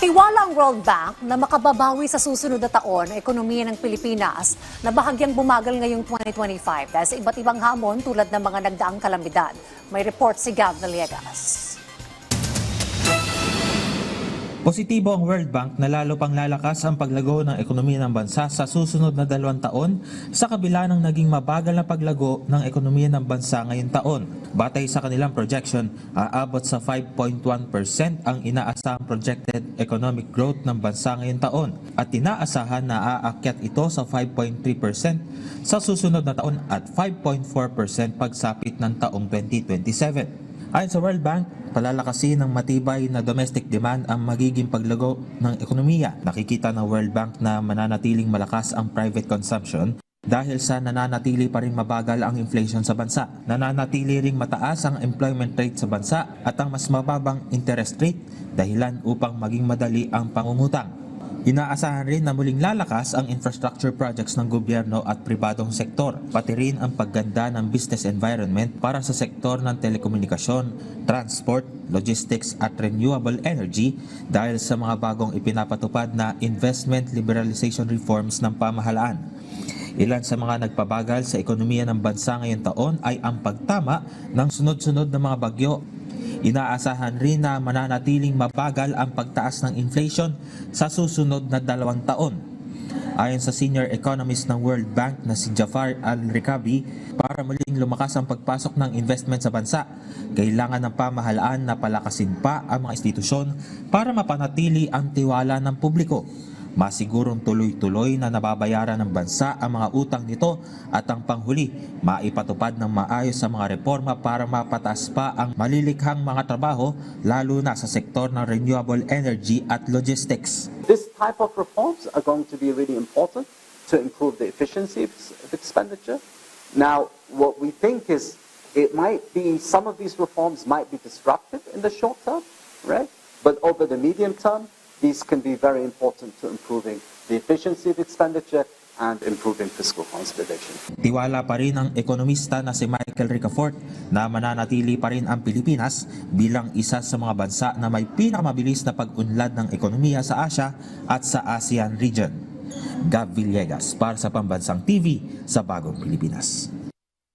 Tiwala ang World Bank na makababawi sa susunod na taon ang ekonomiya ng Pilipinas na bahagyang bumagal ngayong 2025 dahil sa iba't ibang hamon tulad ng mga nagdaang kalamidad. May report si Gav Villegas. Positibo ang World Bank na lalo pang lalakas ang paglago ng ekonomiya ng bansa sa susunod na dalawang taon sa kabila ng naging mabagal na paglago ng ekonomiya ng bansa ngayong taon. Batay sa kanilang projection, aabot sa 5.1% ang inaasahang projected economic growth ng bansa ngayong taon at inaasahan na aakyat ito sa 5.3% sa susunod na taon at 5.4% pagsapit ng taong 2027. Ayon sa World Bank, palalakasin ng matibay na domestic demand ang magiging paglago ng ekonomiya. Nakikita ng World Bank na mananatiling malakas ang private consumption dahil sa nananatili pa rin mabagal ang inflation sa bansa. Nananatili ring mataas ang employment rate sa bansa at ang mas mababang interest rate dahilan upang maging madali ang pangungutang. Inaasahan rin na muling lalakas ang infrastructure projects ng gobyerno at pribadong sektor, pati rin ang pagganda ng business environment para sa sektor ng telekomunikasyon, transport, logistics at renewable energy dahil sa mga bagong ipinapatupad na investment liberalization reforms ng pamahalaan. Ilan sa mga nagpabagal sa ekonomiya ng bansa ngayong taon ay ang pagtama ng sunod-sunod na mga bagyo Inaasahan rin na mananatiling mabagal ang pagtaas ng inflation sa susunod na dalawang taon. Ayon sa senior economist ng World Bank na si Jafar Al-Rikabi, para muling lumakas ang pagpasok ng investment sa bansa, kailangan ng pamahalaan na palakasin pa ang mga institusyon para mapanatili ang tiwala ng publiko. Masigurong tuloy-tuloy na nababayaran ng bansa ang mga utang nito at ang panghuli, maipatupad ng maayos sa mga reforma para mapataas pa ang malilikhang mga trabaho lalo na sa sektor ng renewable energy at logistics. This type of reforms are going to be really important to improve the efficiency of expenditure. Now, what we think is it might be some of these reforms might be disruptive in the short term, right? But over the medium term, these can be very important to improving the efficiency of expenditure and improving fiscal consolidation. Tiwala pa rin ang ekonomista na si Michael Ricafort na mananatili pa rin ang Pilipinas bilang isa sa mga bansa na may pinakamabilis na pag-unlad ng ekonomiya sa Asia at sa ASEAN region. Gav Villegas para sa Pambansang TV sa Bagong Pilipinas.